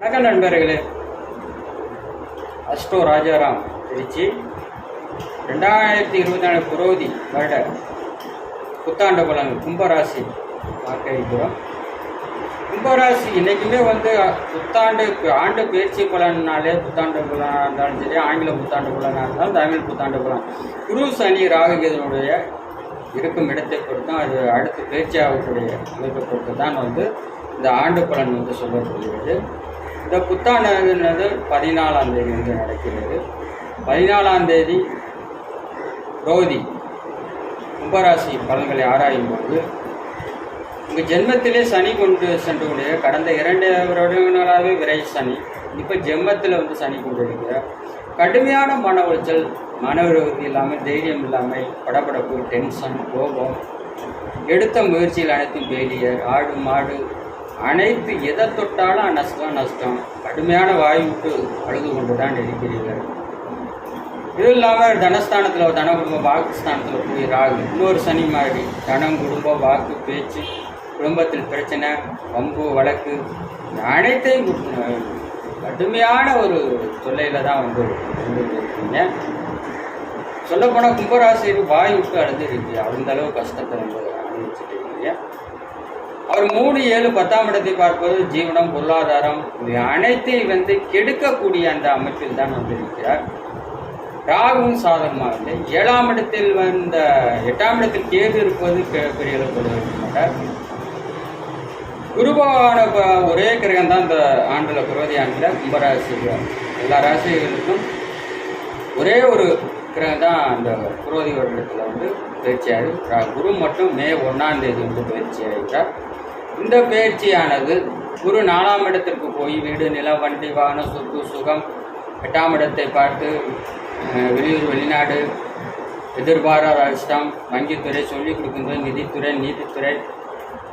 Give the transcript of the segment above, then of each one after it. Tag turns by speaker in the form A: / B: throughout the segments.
A: வணக்கம் நண்பர்களே. அஷ்டோ ராஜாராம் திருச்சி. ரெண்டாயிரத்தி இருபத்தி நாலு புரோதி வருட புத்தாண்டு பலன் கும்பராசி பார்க்க இருக்கிறோம் கும்பராசி இன்னைக்குமே வந்து புத்தாண்டு ஆண்டு பயிற்சி பலன்னாலே புத்தாண்டு பலனாக இருந்தாலும் சரி ஆங்கில புத்தாண்டு பலனாக இருந்தாலும் தமிழ் புத்தாண்டு பலன். குரு சனி ராகுகேதனுடைய இருக்கும் இடத்தை பொறுத்தும் அது அடுத்து பயிற்சி அமைப்பை பொறுத்து தான் வந்து இந்த ஆண்டு பலன் வந்து சொல்லப்படுகிறது. இந்த புத்தாண்டு பதினாலாம் தேதி வந்து நடக்கிறது. பதினாலாம் தேதி ரோதி கும்பராசி பலன்களை ஆராயும் போது உங்கள் ஜென்மத்திலே சனி கொண்டு சென்றக்கூடிய கடந்த இரண்டு வருடங்களாகவே விரை சனி. இப்போ ஜென்மத்தில் வந்து சனி கொண்டு இருக்கிற கடுமையான மன உளைச்சல் மன விரோதி இல்லாமல் தைரியம் இல்லாமல் படபடப்பு டென்ஷன் கோபம். எடுத்த முயற்சியில் அனைத்தும் ஃபெயிலியர் ஆடு மாடு அனைத்து எதை தொட்டாலும் நஷ்டம் நஷ்டம். கடுமையான வாய் விட்டு அழுது கொண்டு தான் இருக்கிறீர்கள். இது இல்லாமல் தனஸ்தானத்தில் தன குடும்ப வாக்குஸ்தானத்தில் போய் ராகு இன்னொரு சனி மாதிரி தனம் குடும்பம் வாக்கு பேச்சு குடும்பத்தில் பிரச்சனை வம்பு வழக்கு அனைத்தையும் கொடுத்து- கடுமையான ஒரு தொல்லையில் தான் வந்து இருக்கீங்க சொல்லப்போனால் கும்பராசிரியர் வாய் விட்டு அழுதுருக்கு அந்த அளவு கஷ்டத்தை வந்து அனுபவிச்சுட்டு இருக்கீங்க. அவர் மூணு ஏழு பத்தாம் இடத்தை பார்ப்பது ஜீவனம் பொருளாதாரம். இவை அனைத்தையும் வந்து கெடுக்கக்கூடிய அந்த அமைப்பில் தான் வந்து இருக்கிறார் ராகுவும் சாதகமாக இல்லை. ஏழாம் இடத்தில் வந்த எட்டாம் இடத்தில் கேது இருப்பது பெ- பெரிய மாட்டார் குருபவான ப- ஒரே கிரகம் தான் இந்த ஆண்டில் குருவதி ஆண்டில் கும்பராசி எல்லா ராசிகளுக்கும் ஒரே ஒரு கிரகம் தான் அந்த குரோதி வருடத்தில் வந்து பயிற்சியாகி குரு மட்டும் மே ஒன்றாம் தேதி வந்து பயிற்சி ஆகிறார் இந்த பயிற்சியானது குரு நாலாம் இடத்திற்கு போய் வீடு நிலம் வண்டி வாகனம் சொத்து சுகம் எட்டாம் இடத்தை பார்த்து வெளியூர் வெளிநாடு எதிர்பாராத அதிர்ஷ்டம் வங்கித்துறை சொல்லிக் கொடுக்கின்ற நிதித்துறை நீதித்துறை.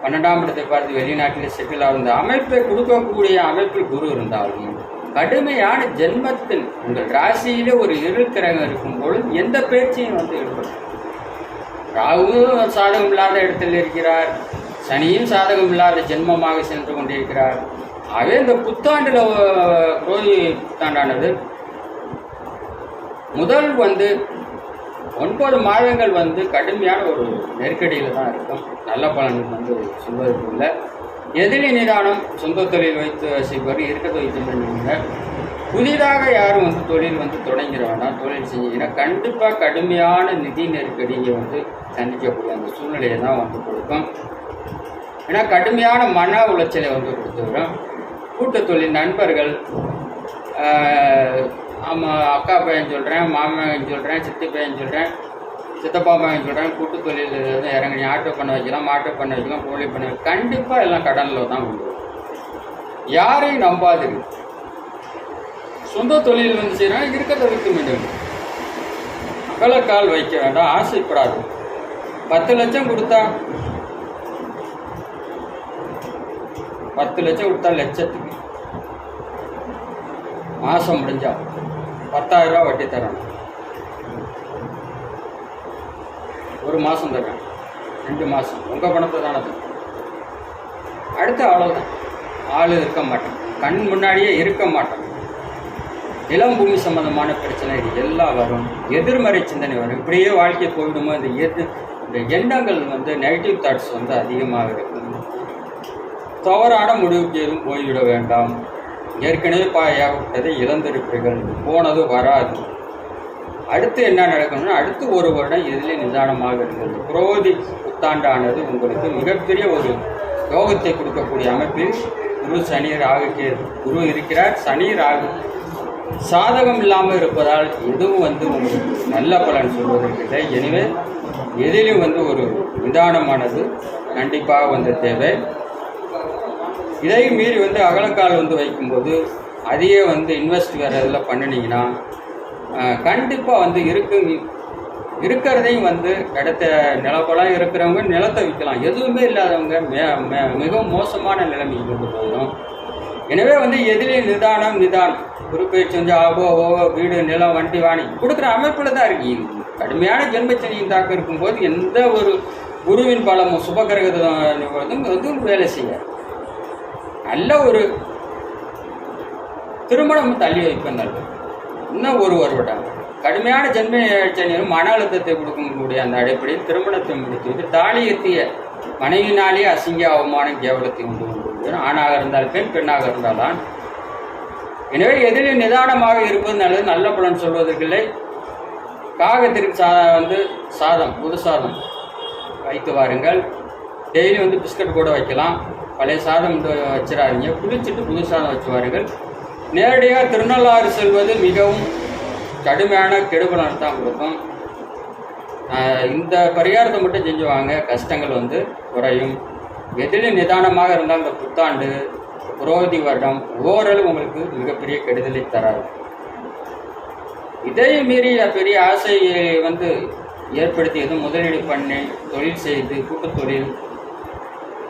A: பன்னெண்டாம் இடத்தை பார்த்து வெளிநாட்டில் செட்டில் ஆகுந்த அமைப்பை கொடுக்கக்கூடிய அமைப்பில் குரு இருந்தாலும் கடுமையான ஜென்மத்தில் உங்கள் ராசியிலே ஒரு இருள் கிரகம் இருக்கும் பொழுது எந்த பயிற்சியும் வந்து ஈடுபடும் ராகு சாதகம் இல்லாத இடத்தில் இருக்கிறார். சனியும் சாதகம் இல்லாத ஜென்மமாக சென்று கொண்டிருக்கிறார். ஆகவே இந்த புத்தாண்டில் குரோதி புத்தாண்டானது முதல் வந்து ஒன்பது மாதங்கள் வந்து கடுமையான ஒரு நெருக்கடியில் தான் இருக்கும். நல்ல பலன் வந்து சொல்வதற்கு இல்லை. எதிரி நிதானம் சொந்த தொழில் வைத்து வசிப்பவர் இருக்க வைத்து புதிதாக யாரும் வந்து தொழில் வந்து தொடங்கிட தொழில் செஞ்சீங்கன்னா கண்டிப்பாக கடுமையான நிதி நெருக்கடியை வந்து சந்திக்கக்கூடிய அந்த சூழ்நிலையை தான் வந்து கொடுக்கும். ஏன்னா கடுமையான மன உளைச்சலை வந்து கொடுத்துவிடும் கூட்டு தொழில் நண்பர்கள் ஆமாம் அக்கா பையன் சொல்கிறேன் மாமன் சொல்கிறேன் சித்தி பையன் சொல்கிறேன் சித்தப்பா பையன் சொல்கிறேன் கூட்டு தொழில் வந்து இறங்கி ஆட்டோ பண்ண வைக்கலாம் மாட்டோ பண்ண வைக்கலாம் கோழி பண்ண வைக்கலாம் கண்டிப்பாக எல்லாம் கடனில் தான் உண்டு யாரையும் நம்பாதீர்கள் சொந்த தொழில் வந்து செய்கிறாங்க இருக்கிறத விற்க வேண்டும் அகலக்கால் வைக்க வேண்டாம் ஆசைப்படாது. பத்து லட்சம் கொடுத்தா பத்து லட்சம் கொடுத்தா லட்சத்துக்கு. மாதம் முடிஞ்சா பத்தாயிரரூபா வட்டி தரேன். ஒரு மாதம் தரேன். ரெண்டு மாதம் உங்கள் பணத்தை தானே தரேன். அடுத்து அவ்வளோதான் ஆள் இருக்க மாட்டேன். கண் முன்னாடியே இருக்க மாட்டேன். இளம் பூமி சம்பந்தமான பிரச்சனை இது எல்லாம் வரும். எதிர்மறை சிந்தனை வரும். இப்படியே வாழ்க்கை போயிடுமோ? இந்த எது இந்த எண்ணங்கள் வந்து நெகட்டிவ் தாட்ஸ் வந்து அதிகமாக இருக்கும். தவறான முடிவுக்கு எதுவும் போய்விட வேண்டாம். ஏற்கனவே பா ஏகப்பட்டதை இழந்திருப்பீர்கள். போனது வராது. அடுத்து என்ன நடக்கணும்னா அடுத்து ஒரு வருடம் எதிலே நிதானமாக இருந்தது குரோதி புத்தாண்டானது உங்களுக்கு மிகப்பெரிய ஒரு யோகத்தை கொடுக்கக்கூடிய அமைப்பில் குரு சனி ராகு குரு இருக்கிறார். சனி ராகு சாதகம் இல்லாமல் இருப்பதால் எதுவும் வந்து உங்களுக்கு நல்ல பலன் சொல்வதற்கில்லை. எனவே எதிலும் வந்து ஒரு நிதானமானது கண்டிப்பாக வந்து தேவை. இதையும் மீறி வந்து அகலக்கால் வந்து வைக்கும்போது அதையே வந்து இன்வெஸ்ட் வேறு இதில் பண்ணினீங்கன்னா கண்டிப்பாக வந்து இருக்கு இருக்கிறதையும் வந்து இடத்த நிலப்பலாம் இருக்கிறவங்க நிலத்தை விற்கலாம். எதுவுமே இல்லாதவங்க மே மே- மிகவும் மோசமான நிலைமைக்கு கொண்டு போயிடும் எனவே வந்து எதிலே நிதானம் நிதானம் குறிப்பேச்சு வந்து ஆகோ ஓவோ வீடு நிலம் வண்டி வாணி. கொடுக்குற அமைப்பில் தான் இருக்கு கடுமையான ஜென்மச்சனியின் தாக்கம் இருக்கும்போது எந்த ஒரு குருவின் பலமும் சுபகிரகத்தும் வந்து வேலை செய்ய நல்ல ஒரு திருமணம் தள்ளி வைப்பேன் நல்லது. இன்னும் ஒரு வருடம். கடுமையான ஜென்ம சனியும் மன அழுத்தத்தை கொடுக்கக்கூடிய அந்த அடிப்படையில் திருமணத்தை முடித்து தாலி எத்திய மனைவினாலே அசிங்க அவமானம் கேவலத்தை உண்டு. ஆணாக இருந்தால் பெண் பெண்ணாக இருந்தால் ஆண். எனவே எதிரில் நிதானமாக இருப்பது நல்லது நல்ல பலன் சொல்வதற்கில்லை. காகத்திற்கு சா வந்து சாதம் புது சாதம் வைத்து வாருங்கள். டெய்லி வந்து பிஸ்கட் கூட வைக்கலாம். பழைய சாதம் வச்சிடாதீங்க. குளிச்சுட்டு புது சாதம் வச்சு வாருங்கள். நேரடியாக திருநள்ளாறு செல்வது மிகவும் கடுமையான கெடுபலன் தான் கொடுக்கும். இந்த பரிகாரத்தை மட்டும் செஞ்சு வாங்க கஷ்டங்கள் வந்து குறையும். எதிலும் நிதானமாக இருந்தால் இந்த புத்தாண்டு புரோகதி வருடம் ஓரளவு உங்களுக்கு மிகப்பெரிய கெடுதலை தராது இதையும் மீறி பெரிய ஆசையை வந்து ஏற்படுத்தியதும் முதலீடு பண்ணி தொழில் செய்து கூட்டுத் தொழில்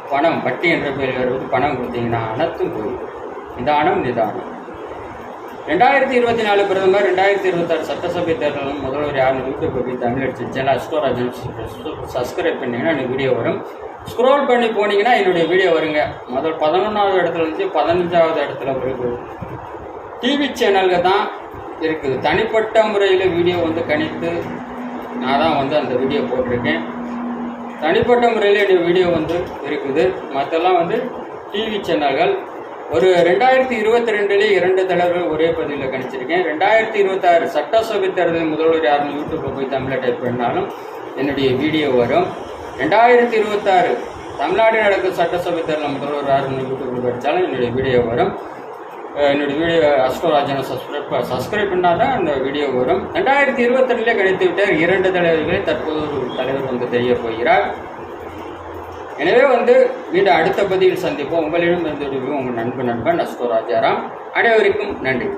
A: பணம் வட்டி என்ற பெயரில் வருவது பணம் கொடுத்தீங்கன்னா அனைத்தும் போயிடும் நிதானம் நிதானம் ரெண்டாயிரத்தி இருபத்தி நாலு பிரதமர் ரெண்டாயிரத்தி இருபத்தாறு சட்டசபை தேர்தலும் முதல்வர் யாருன்னு யூடியூப் போய் தமிழ் அடிச்சு சேனல் அஸ்டோராஜன் சப்ஸ்கிரைப் பண்ணிங்கன்னா எனக்கு வீடியோ வரும் ஸ்க்ரோல் பண்ணி போனீங்கன்னா என்னுடைய வீடியோ வருங்க. முதல் பதினொன்றாவது இடத்துல இருந்து பதினஞ்சாவது இடத்துல வருது. டிவி சேனல்கள் தான் இருக்குது. தனிப்பட்ட முறையில் வீடியோ வந்து கணித்து நான் தான் வந்து அந்த வீடியோ போட்டிருக்கேன். தனிப்பட்ட முறையில் என்னுடைய வீடியோ வந்து இருக்குது. மற்றெல்லாம் வந்து டிவி சேனல்கள் ஒரு ரெண்டாயிரத்தி இருபத்தி ரெண்டுலேயே இரண்டு தலைவர்கள் ஒரே பதிவில் கணிச்சிருக்கேன். ரெண்டாயிரத்தி இருபத்தாறு சட்டசபை தேர்தல் முதல்வர் யாருன்னு யூடியூப்பில் போய் தமிழில் டைப் பண்ணாலும் என்னுடைய வீடியோ வரும். ரெண்டாயிரத்தி இருபத்தாறு தமிழ்நாடு நடக்கும் சட்டசபை தேர்தல் முதல்வர் யாருன்னு யூடியூப்பில் படித்தாலும் என்னுடைய வீடியோ வரும். என்னுடைய வீடியோ அஸ்ட்ரோராஜனை சப்ஸ்கிரைப் சப்ஸ்கிரைப் பண்ணால் தான் அந்த வீடியோ வரும். ரெண்டாயிரத்தி இருபத்தெட்டில் கிடைத்து விட்டார். இரண்டு தலைவர்களே தற்போது ஒரு தலைவர் வந்து தெரிய போகிறார். எனவே வந்து மீண்டும் அடுத்த பதிவில் சந்திப்போம். உங்களிடம் இருந்து உங்கள் நண்பன் நண்பன் அஸ்டோ ராஜாராம். அனைவருக்கும் நன்றி.